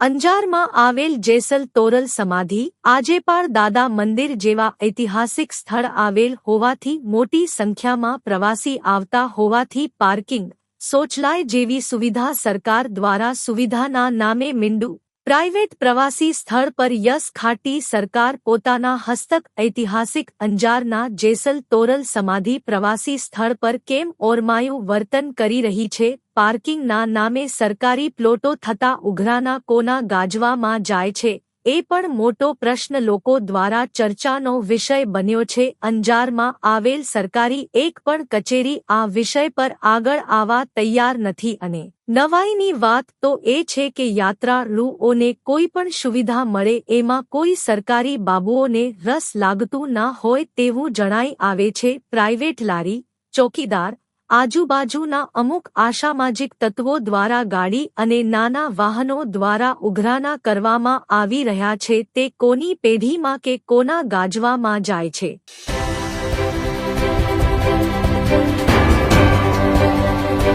અંજારમાં આવેલ જેસલ તોરલ સમાધિ આજેપાર દાદા મંદિર જેવા ઐતિહાસિક સ્થળ આવેલ હોવાથી મોટી સંખ્યામાં પ્રવાસી આવતા હોવાથી પાર્કિંગ, શૌચાલય જેવી સુવિધા સરકાર દ્વારા સુવિધાના નામે મિંડુ. પ્રાઇવેટ પ્રવાસી સ્થળ પર યશ ખાટી સરકાર પોતાના હસ્તક ઐતિહાસિક અંજારના જેસલ તોરલ સમાધિ પ્રવાસી સ્થળ પર કેમ ઓરમાયું વર્તન કરી રહી છે? પાર્કિંગના નામે સરકારી પ્લોટો થતા ઉઘરાના કોના ગાજવામાં જાય છે, એ પણ મોટો પ્રશ્ન લોકો દ્વારા ચર્ચાનો વિષય બન્યો છે. અંજારમાં આવેલ સરકારી એક પણ કચેરી આ વિષય પર આગળ આવવા તૈયાર નથી અને નવાઈની વાત તો એ છે કે યાત્રાળુઓને કોઈ પણ સુવિધા મળે એમાં કોઈ સરકારી બાબુઓને રસ લાગતું ના હોય તેવું જણાઈ આવે છે. પ્રાઇવેટ લારી, ચોકીદાર આજુબાજુના અમુક આશામાજિક તત્વો દ્વારા ગાડી અને નાના વાહનો દ્વારા ઉઘરાના કરવામાં આવી રહ્યા છે, તે કોની પેઢીમાં કે કોના ગાજવામાં જાય છે?